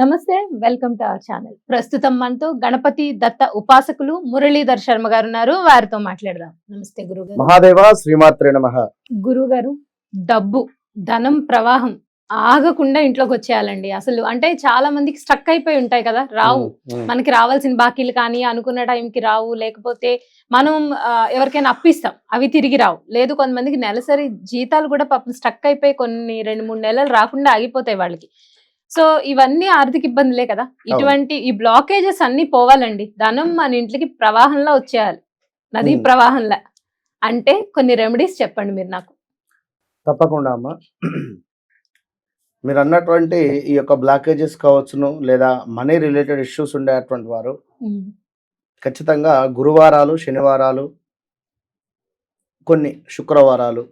నమస్తే welcome to our channel. ప్రస్తుతం మనతో గణపతి దత్త ఉపాసకులు మురళీధర్ శర్మ గారు ఉన్నారు. వారితో మాట్లాడదాం. నమస్తే గురుగారు. మహాదేవ శ్రీమాత్రే నమ. గురువు గారు డబ్బు ధనం ప్రవాహం ఆగకుండా ఇంట్లోకి వచ్చేయాలండి. అసలు అంటే చాలా మందికి స్ట్రక్ అయిపోయి ఉంటాయి కదా రావు. మనకి రావాల్సిన బాకీలు కానీ అనుకున్న టైంకి రావు. లేకపోతే మనం ఎవరికైనా అప్పిస్తాం. అవి తిరిగి రావు. లేదు కొంతమందికి నెలసరి జీతాలు కూడా పాపం స్ట్రక్ అయిపోయి కొన్ని రెండు మూడు నెలలు రాకుండా ఆగిపోతాయి వాళ్ళకి. సో ఇవన్నీ ఆర్థిక ఇబ్బందులే కదా. ఇటువంటి ఈ బ్లాకేజెస్ అన్ని పోవాలండి. ధనం మన ఇంట్లోకి ప్రవాహంలో వచ్చేయాలి. నదీ. ప్రవాహంలా. అంటే కొన్ని రెమెడీస్ చెప్పండి మీరు నాకు. తప్పకుండా అమ్మా. మీరు అన్నటువంటి ఈ యొక్క బ్లాకేజెస్ కావచ్చును లేదా మనీ రిలేటెడ్ ఇష్యూస్ ఉండేటువంటి వారు ఖచ్చితంగా గురువారాలు శనివారాలు కొన్ని శుక్రవారాలు.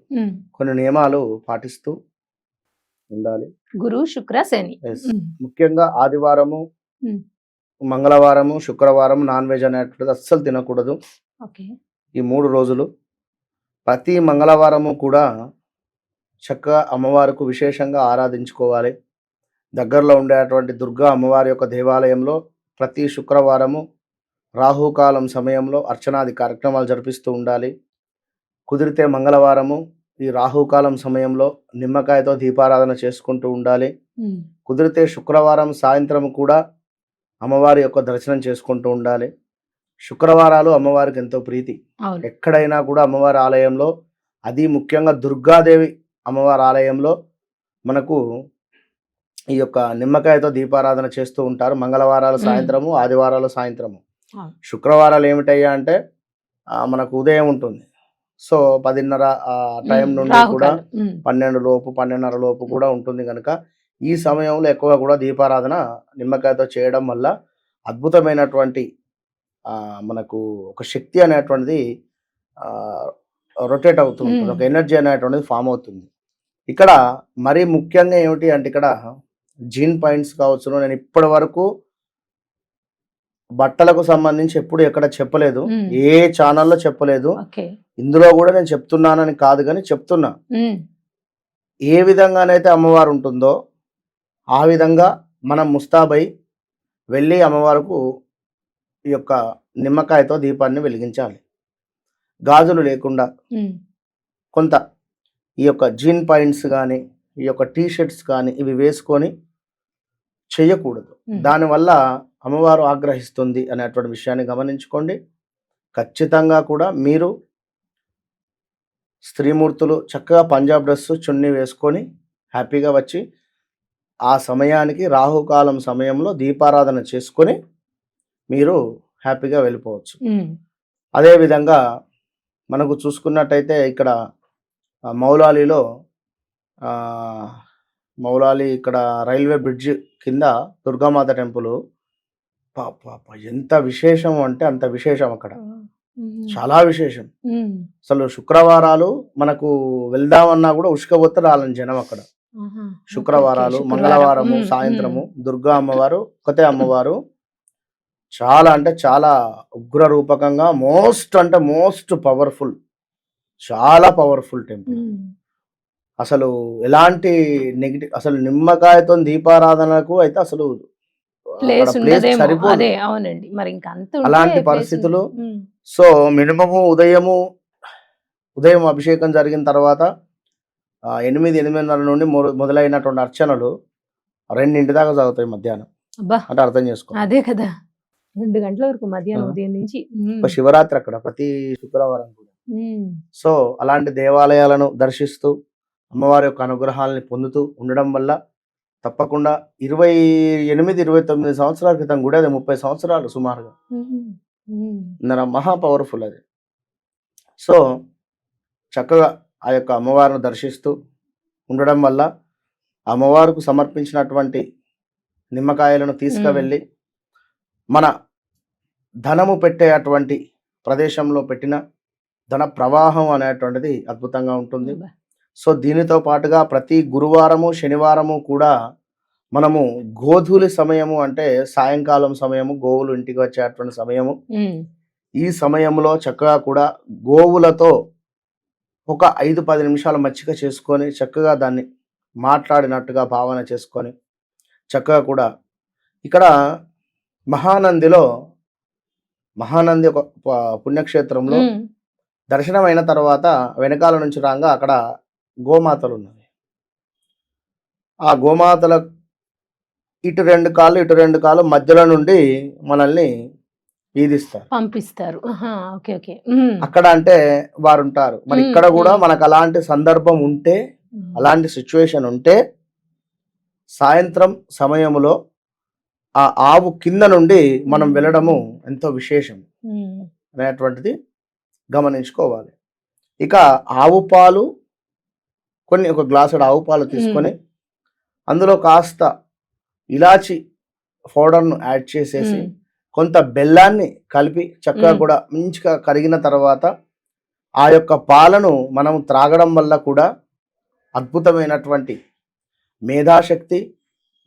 కొన్ని నియమాలు పాటిస్తూ ఉండాలి. గురు శుక్ర శని. ముఖ్యంగా ఆదివారము. మంగళవారము శుక్రవారం నాన్ వెజ్ అనేటువంటిది అస్సలు తినకూడదు. ఈ మూడు రోజులు ప్రతి మంగళవారము కూడా చక్కగా అమ్మవారికి విశేషంగా ఆరాధించుకోవాలి. దగ్గరలో ఉండేటువంటి దుర్గా అమ్మవారి యొక్క దేవాలయంలో ప్రతి శుక్రవారము రాహుకాలం సమయంలో అర్చనాది కార్యక్రమాలు జరిపిస్తూ ఉండాలి. కుదిరితే మంగళవారము ఈ రాహుకాలం సమయంలో నిమ్మకాయతో దీపారాధన చేసుకుంటూ ఉండాలి. కుదిరితే శుక్రవారం సాయంత్రం కూడా అమ్మవారి యొక్క దర్శనం చేసుకుంటూ ఉండాలి. శుక్రవారాలు అమ్మవారికి ఎంతో ప్రీతి. ఎక్కడైనా కూడా అమ్మవారి ఆలయంలో అది ముఖ్యంగా దుర్గాదేవి అమ్మవారి ఆలయంలో మనకు ఈ యొక్క నిమ్మకాయతో దీపారాధన చేస్తూ ఉంటారు. మంగళవారాలు. సాయంత్రము ఆదివారాలు సాయంత్రము. శుక్రవారాలు ఏమిటయ్యా అంటే మనకు ఉదయం ఉంటుంది. సో పదిన్నర ఆ టైం. నుండి కూడా. పన్నెండు లోపు పన్నెండున్నర లోపు కూడా ఉంటుంది కనుక ఈ సమయంలో ఎక్కువ కూడా దీపారాధన నిమ్మకాయతో చేయడం వల్ల అద్భుతమైనటువంటి మనకు ఒక శక్తి అనేటువంటిది రొటేట్ అవుతూ ఉంటుంది మ్మ్. ఒక ఎనర్జీ అనేటువంటిది ఫామ్ అవుతుంది ఇక్కడ మరీ ముఖ్యంగా ఏమిటి అంటే ఇక్కడ జీన్ పాయింట్స్ కావచ్చు నేను ఇప్పటి వరకు బట్టలకు సంబంధించి ఎప్పుడు ఎక్కడ చెప్పలేదు. ఏ ఛానల్లో చెప్పలేదు ఇందులో కూడా నేను చెప్తున్నానని కాదు కానీ చెప్తున్నా. ఏ విధంగానైతే అమ్మవారు ఉంటుందో ఆ విధంగా మనం ముస్తాబై వెళ్ళి అమ్మవారికి ఈ యొక్క నిమ్మకాయతో దీపాన్ని వెలిగించాలి గాజులు లేకుండా. కొంత ఈ యొక్క జీన్ పాయింట్స్ కానీ ఈ యొక్క టీ షర్ట్స్ కానీ ఇవి వేసుకొని చేయకూడదు. దానివల్ల అమ్మవారు ఆగ్రహిస్తుంది అనేటువంటి విషయాన్ని గమనించుకోండి ఖచ్చితంగా కూడా మీరు స్త్రీమూర్తులు చక్కగా పంజాబ్ డ్రెస్ చున్నీ వేసుకొని హ్యాపీగా వచ్చి ఆ సమయానికి రాహుకాలం సమయంలో దీపారాధన చేసుకొని మీరు హ్యాపీగా వెళ్ళిపోవచ్చు. అదేవిధంగా మనకు చూసుకున్నట్టయితే ఇక్కడ మౌలాలీలో మౌలాలి ఇక్కడ రైల్వే బ్రిడ్జ్ కింద దుర్గామాత టెంపుల్ ఎంత విశేషం అంటే అంత విశేషం అక్కడ. చాలా విశేషం. అసలు శుక్రవారాలు మనకు వెళ్దామన్నా కూడా ఉష్కపోతే రాలని జనం అక్కడ. శుక్రవారాలు. మంగళవారము సాయంత్రము దుర్గా అమ్మవారు ఒకతే అమ్మవారు చాలా అంటే చాలా ఉగ్ర రూపకంగా మోస్ట్ అంటే మోస్ట్ పవర్ఫుల్ చాలా పవర్ఫుల్ టెంపుల్. అసలు ఎలాంటి నెగిటివ్ అసలు నిమ్మకాయతో దీపారాధనకు అయితే అసలు ప్లేస్ ఉండదేమో. అదే అవునండి. మరి ఇంకా అంత అలాంటి పరిస్థితులు. సో మినిమము ఉదయము ఉదయం అభిషేకం జరిగిన తర్వాత ఎనిమిది ఎనిమిదిన్నర నుండి మొదలైనటువంటి అర్చనలు రెండింటి దాకా చదువుతాయి మధ్యాహ్నం. అంటే అర్థం చేసుకో అదే కదా! రెండు గంటల వరకు మధ్యాహ్నం. ఉదయం నుంచి. శివరాత్రి అక్కడ ప్రతి శుక్రవారం కూడా. సో అలాంటి దేవాలయాలను దర్శిస్తూ అమ్మవారి యొక్క అనుగ్రహాలని పొందుతూ ఉండడం వల్ల తప్పకుండా ఇరవై ఎనిమిది ఇరవై తొమ్మిది సంవత్సరాల క్రితం కూడా అది ముప్పై సంవత్సరాలు సుమారుగా. నా మహా పవర్ఫుల్ అది సో చక్కగా ఆ యొక్క అమ్మవారిని దర్శిస్తూ ఉండడం వల్ల అమ్మవారికి సమర్పించినటువంటి నిమ్మకాయలను తీసుకువెళ్ళి మన ధనము పెట్టేటువంటి ప్రదేశంలో పెట్టిన ధన ప్రవాహం అనేటువంటిది అద్భుతంగా ఉంటుంది. సో దీనితో పాటుగా ప్రతి గురువారము శనివారము కూడా మనము గోధూలి సమయము అంటే సాయంకాలం సమయము గోవులు ఇంటికి వచ్చేటువంటి సమయము. ఈ సమయంలో చక్కగా కూడా గోవులతో ఒక ఐదు పది నిమిషాలు మచ్చిక చేసుకొని చక్కగా దాన్ని మాట్లాడినట్టుగా భావన చేసుకొని చక్కగా కూడా ఇక్కడ మహానందిలో మహానంది ఒక పుణ్యక్షేత్రంలో ఉమ్, దర్శనం అయిన తర్వాత వెనకాల నుంచి రాగా అక్కడ గోమాతలు ఉన్నవి ఆ గోమాతల ఇటు రెండు కాళ్ళు ఇటు రెండు కాళ్ళు మధ్యలో నుండి మనల్ని ఈదిస్తారు. పంపిస్తారు. Okay okay. అక్కడ అంటే వారు ఉంటారు మరి ఇక్కడ కూడా. మనకు అలాంటి సందర్భం ఉంటే అలాంటి సిచ్యువేషన్ ఉంటే సాయంత్రం సమయంలో ఆ ఆవు కింద నుండి మనం. వెళ్ళడము ఎంతో విశేషం. అనేటువంటిది గమనించుకోవాలి. ఇక ఆవు పాలు కొన్ని ఒక గ్లాసుడు ఆవు పాలు తీసుకొని అందులో కాస్త ఇలాచి పౌడర్ను యాడ్ చేసేసి కొంత బెల్లాన్ని కలిపి చక్కగా. కూడా మంచిగా కరిగిన తర్వాత ఆ యొక్క పాలను మనం త్రాగడం వల్ల కూడా అద్భుతమైనటువంటి మేధాశక్తి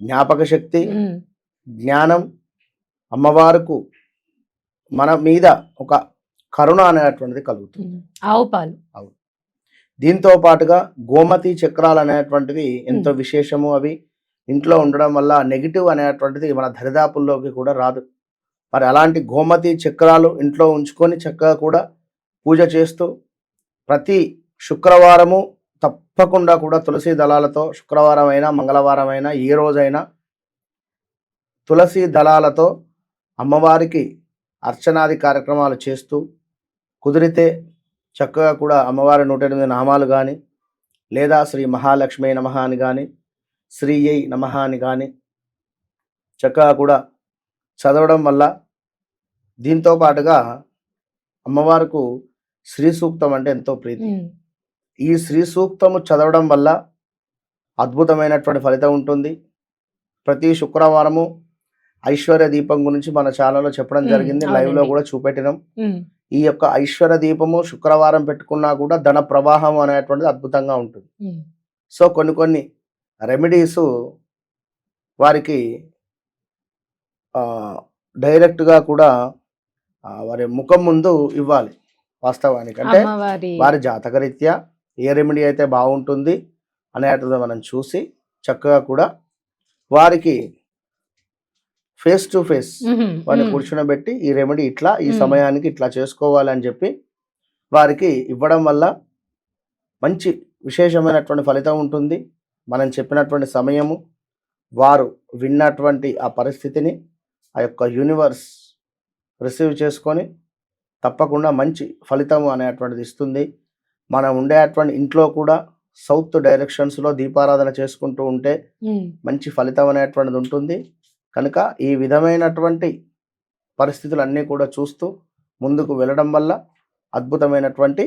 జ్ఞాపక శక్తి జ్ఞానం అమ్మవారుకు మన మీద ఒక కరుణ అనేటువంటిది కలుగుతుంది. ఆవు పాలు. దీంతో పాటుగా గోమతి చక్రాలు అనేటువంటివి ఎంతో విశేషము అవి. ఇంట్లో ఉండడం వల్ల నెగిటివ్ అనేటువంటిది మన దరిదాపుల్లోకి కూడా రాదు. మరి అలాంటి గోమతి చక్రాలు ఇంట్లో ఉంచుకొని చక్కగా కూడా పూజ చేస్తూ ప్రతి శుక్రవారము తప్పకుండా కూడా తులసి దళాలతో శుక్రవారం అయినా మంగళవారం అయినా ఏ రోజైనా తులసి దళాలతో అమ్మవారికి అర్చనాది కార్యక్రమాలు చేస్తూ కుదిరితే చక్కగా కూడా అమ్మవారి నూట ఎనిమిది నామాలు కానీ లేదా శ్రీ మహాలక్ష్మి నమః అని కానీ శ్రీ అయి నమః అని కానీ చక్కగా కూడా చదవడం వల్ల దీంతో పాటుగా అమ్మవారికి శ్రీ సూక్తం అంటే ఎంతో ప్రీతి. ఈ శ్రీ సూక్తము చదవడం వల్ల అద్భుతమైనటువంటి ఫలితం ఉంటుంది. ప్రతి శుక్రవారము ఐశ్వర్య దీపం గురించి మన ఛానల్లో చెప్పడం జరిగింది. లైవ్లో అవునండి. కూడా చూపెట్టినాం. ఈ యొక్క ఐశ్వర్య దీపము శుక్రవారం పెట్టుకున్నా కూడా ధన ప్రవాహం అనేటువంటిది అద్భుతంగా ఉంటుంది. ఉమ్, సో కొన్ని కొన్ని రెమెడీస్ వారికి డైరెక్ట్గా కూడా వారి ముఖం ముందు ఇవ్వాలి వాస్తవానికి. అంటే వారి జాతకరీత్యా ఏ రెమెడీ అయితే బాగుంటుంది అనేటిది మనం చూసి చక్కగా కూడా వారికి ఫేస్ టు ఫేస్ వారిని కూర్చునబెట్టి ఈ రెమెడీ ఇట్లా ఈ. సమయానికి ఇట్లా చేసుకోవాలి అని చెప్పి వారికి ఇవ్వడం వల్ల మంచి విశేషమైనటువంటి ఫలితం ఉంటుంది. మనం చెప్పినటువంటి సమయము వారు విన్నటువంటి ఆ పరిస్థితిని ఆ యొక్క యూనివర్స్ రిసీవ్ చేసుకొని తప్పకుండా మంచి ఫలితం అనేటువంటిది ఇస్తుంది. మనం ఉండేటువంటి ఇంట్లో కూడా సౌత్ డైరెక్షన్స్లో దీపారాధన చేసుకుంటూ ఉంటే మంచి ఫలితం అనేటువంటిది ఉంటుంది. కనుక ఈ విధమైనటువంటి పరిస్థితులన్నీ కూడా చూస్తూ ముందుకు వెళ్ళడం వల్ల అద్భుతమైనటువంటి